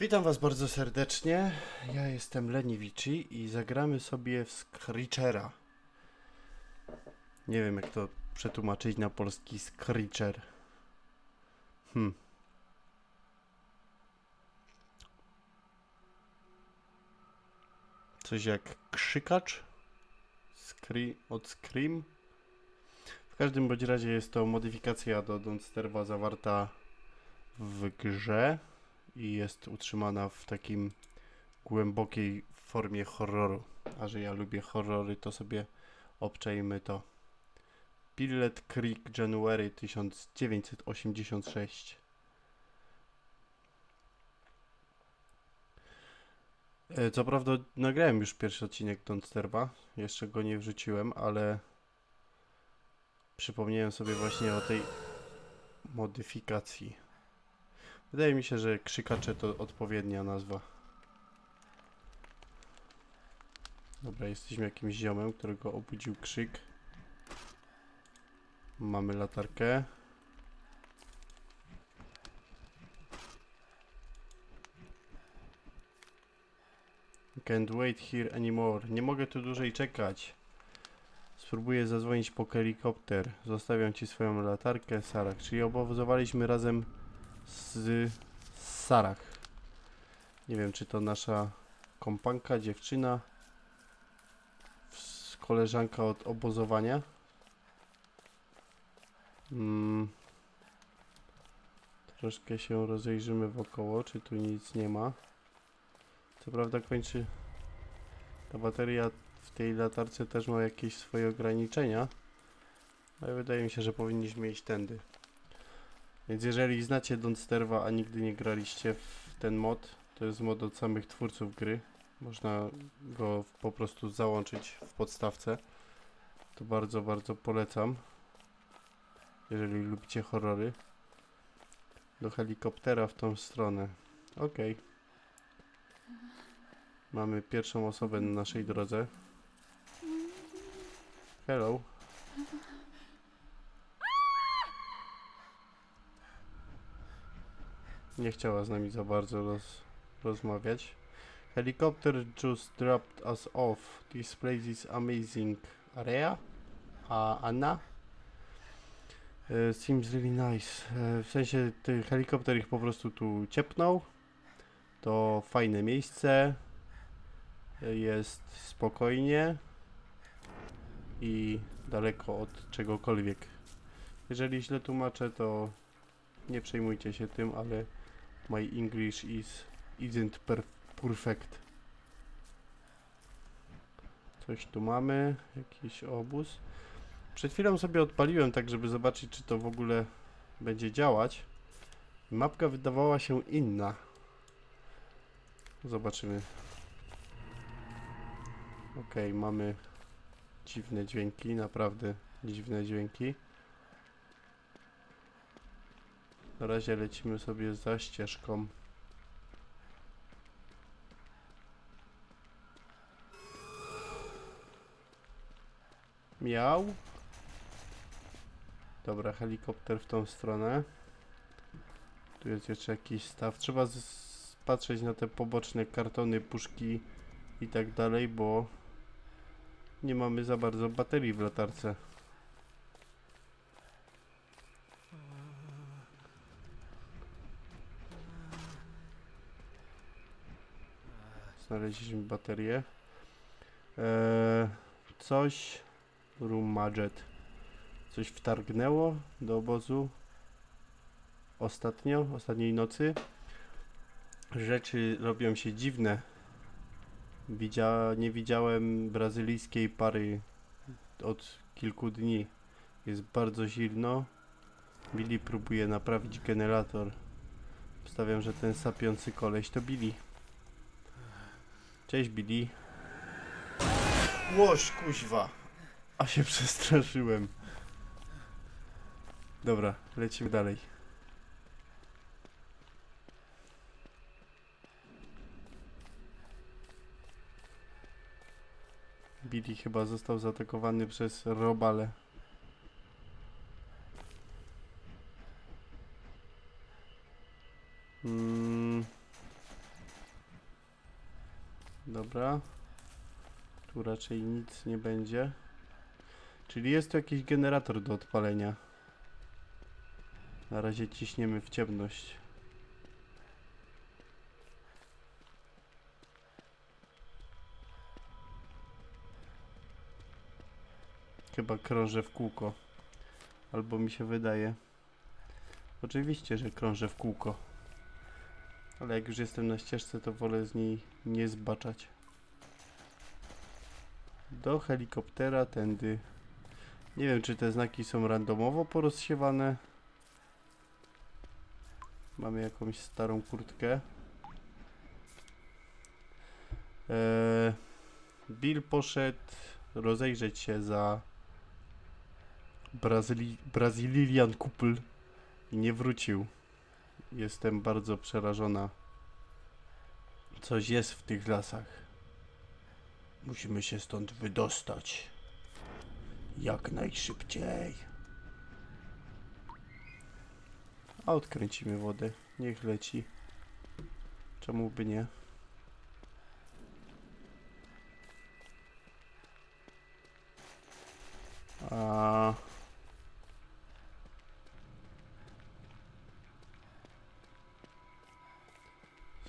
Witam Was bardzo serdecznie. Ja jestem Leniwici i zagramy sobie w Screechera. Nie wiem, jak to przetłumaczyć na polski Screecher. Hmm. Coś jak krzykacz? Scree od Scream? W każdym bądź razie jest to modyfikacja do Donsterwa zawarta w grze i jest utrzymana w takim głębokiej formie horroru. A że ja lubię horrory, to sobie obczajmy to. Pillet Creek January 1986. E, Co prawda nagrałem już pierwszy odcinek Donsterba, jeszcze go nie wrzuciłem, ale przypomniałem sobie właśnie o tej modyfikacji. Wydaje mi się, że krzykacze to odpowiednia nazwa. Dobra, jesteśmy jakimś ziomem, którego obudził krzyk. Mamy latarkę. Can't wait here anymore. Nie mogę tu dłużej czekać. Spróbuję zadzwonić po helikopter. Zostawiam ci swoją latarkę, Sarah. Czyli obowiązowaliśmy razem z Sarach. Nie wiem, czy to nasza kompanka, dziewczyna, koleżanka od obozowania. Mm. Troszkę się rozejrzymy wokoło, czy tu nic nie ma. Co prawda kończy ta bateria w tej latarce też ma jakieś swoje ograniczenia, ale wydaje mi się, że powinniśmy iść tędy. Więc jeżeli znacie Donsterwa, a nigdy nie graliście w ten mod, to jest mod od samych twórców gry. Można go po prostu załączyć w podstawce. To bardzo, bardzo polecam. Jeżeli lubicie horrory. Do helikoptera w tą stronę. Ok. Mamy pierwszą osobę na naszej drodze. Hello. Nie chciała z nami za bardzo roz, rozmawiać. Helicopter just dropped us off. This place is amazing. Area? A Anna? E, seems really nice. E, w sensie ten helikopter ich po prostu tu ciepnął. To fajne miejsce. E, jest spokojnie. I daleko od czegokolwiek. Jeżeli źle tłumaczę, to nie przejmujcie się tym, ale My English is isn't per perfect. Coś tu mamy, jakiś obóz. Przed chwilą sobie odpaliłem tak, żeby zobaczyć, czy to w ogóle będzie działać. Mapka wydawała się inna. Zobaczymy. Ok, mamy dziwne dźwięki, naprawdę dziwne dźwięki. Na razie lecimy sobie za ścieżką. Miał. Dobra, helikopter w tą stronę. Tu jest jeszcze jakiś staw. Trzeba patrzeć na te poboczne kartony, puszki i tak dalej, bo nie mamy za bardzo baterii w latarce. Znaleźliśmy baterię. Eee, coś. Room Budget. Coś wtargnęło do obozu. Ostatnio, ostatniej nocy. Rzeczy robią się dziwne. Widzia, nie widziałem brazylijskiej pary od kilku dni. Jest bardzo zimno. Billy próbuje naprawić generator. Stawiam, że ten sapiący koleś to Billy. Cześć Billy. Łoś kuźwa. A się przestraszyłem. Dobra, lecimy dalej. Billy chyba został zaatakowany przez robale. Dobra. Tu raczej nic nie będzie. Czyli jest tu jakiś generator do odpalenia. Na razie ciśniemy w ciemność. Chyba krążę w kółko. Albo mi się wydaje. Oczywiście, że krążę w kółko. Ale jak już jestem na ścieżce, to wolę z niej nie zbaczać. Do helikoptera tędy. Nie wiem, czy te znaki są randomowo porozsiewane. Mamy jakąś starą kurtkę. Eee, Bill poszedł rozejrzeć się za Brazyli Brazilian Couple i nie wrócił. Jestem bardzo przerażona. Coś jest w tych lasach. Musimy się stąd wydostać. Jak najszybciej. A odkręcimy wodę. Niech leci. Czemu by nie? A...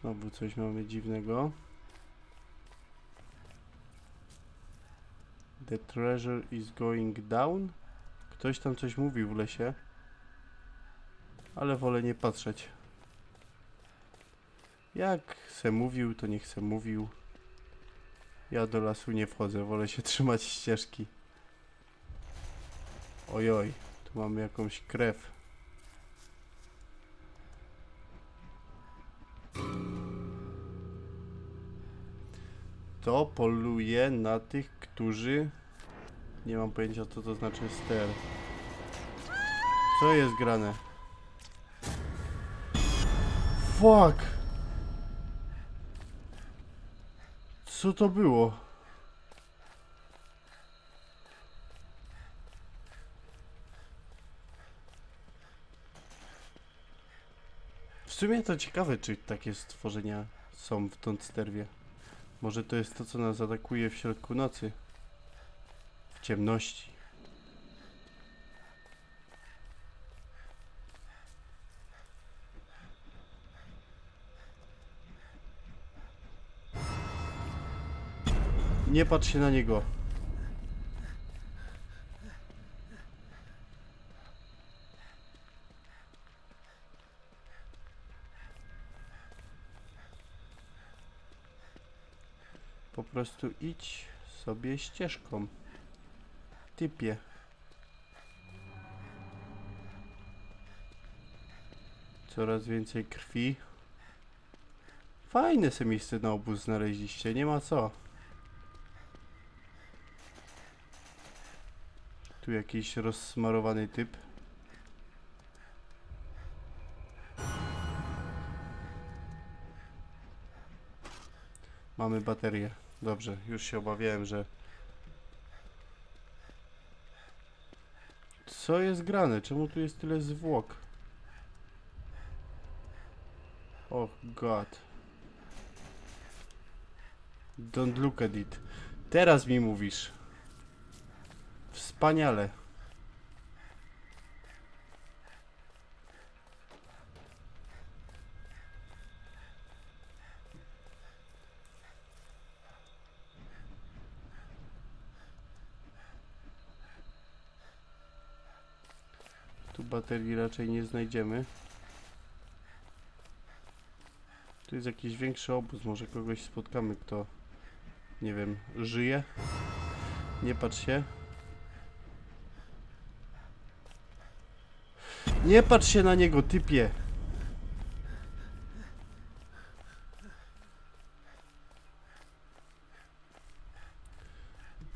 Znowu coś mamy dziwnego. The treasure is going down. Ktoś tam coś mówił w lesie. Ale wolę nie patrzeć. Jak se mówił, to niech se mówił. Ja do lasu nie wchodzę, wolę się trzymać ścieżki. Ojoj, tu mamy jakąś krew. To poluje na tych, którzy... Nie mam pojęcia co to znaczy ster. Co jest grane? Fuck! Co to było? W sumie to ciekawe, czy takie stworzenia są w Tontsterwie. Może to jest to, co nas atakuje w środku nocy. Ciemności. Nie patrz się na niego. Po prostu idź sobie ścieżką. Typie. Coraz więcej krwi. Fajne se miejsce na obóz znaleźliście, nie ma co. Tu jakiś rozsmarowany typ. Mamy baterię. Dobrze, już się obawiałem, że... Co jest grane? Czemu tu jest tyle zwłok? Oh god. Don't look at it. Teraz mi mówisz. Wspaniale. Baterii raczej nie znajdziemy. Tu jest jakiś większy obóz, może kogoś spotkamy, kto, nie wiem, żyje. Nie patrz się. Nie patrz się na niego, typie!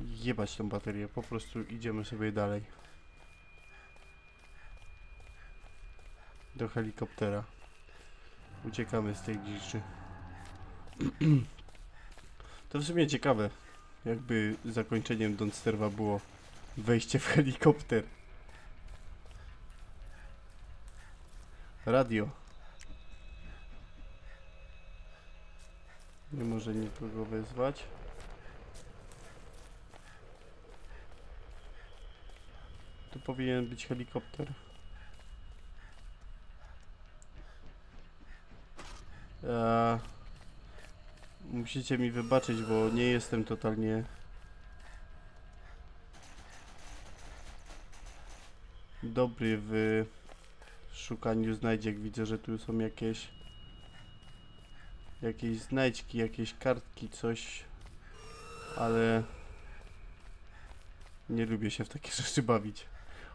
Jebać tą baterię, po prostu idziemy sobie dalej. Do helikoptera. Uciekamy z tej dziczy. To w sumie ciekawe, jakby zakończeniem Don't Sterwa było wejście w helikopter. Radio. Nie może nikogo wezwać. Tu powinien być helikopter. Eee, musicie mi wybaczyć, bo nie jestem totalnie dobry w szukaniu znajdziek. Widzę, że tu są jakieś jakieś znajdźki, jakieś kartki, coś, ale nie lubię się w takie rzeczy bawić.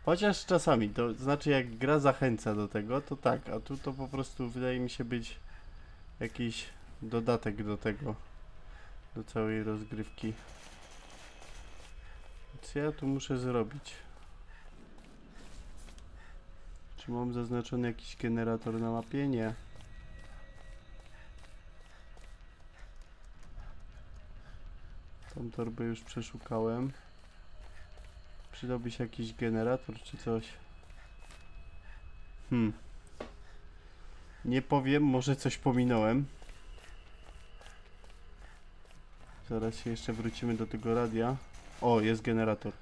Chociaż czasami, to znaczy jak gra zachęca do tego, to tak, a tu to po prostu wydaje mi się być jakiś dodatek do tego, do całej rozgrywki. Co ja tu muszę zrobić? Czy mam zaznaczony jakiś generator na mapie? Nie. Tą torbę już przeszukałem. Przydałby się jakiś generator czy coś. Hmm. Nie powiem, może coś pominąłem. Zaraz się jeszcze wrócimy do tego radia. O, jest generator.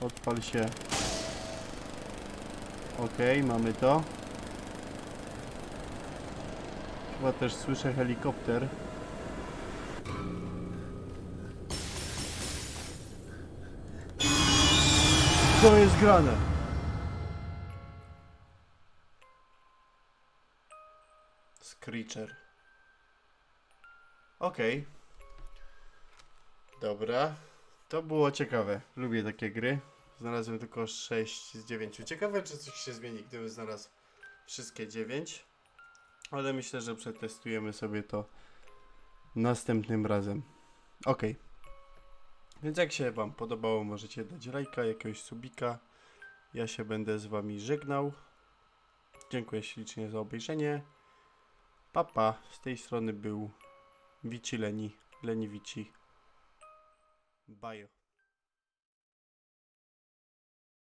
Odpal się. Okej, mamy to. Chyba też słyszę helikopter. Co jest grane? Screecher. Okej. Dobra. To było ciekawe. Lubię takie gry. Znalazłem tylko 6 z 9. Ciekawe, czy coś się zmieni, gdybym znalazł wszystkie 9. Ale myślę, że przetestujemy sobie to następnym razem. Ok. Więc jak się Wam podobało, możecie dać lajka, jakiegoś subika. Ja się będę z Wami żegnał. Dziękuję ślicznie za obejrzenie. Papa, z tej strony był Wici Leni, Leni Wici. Bye.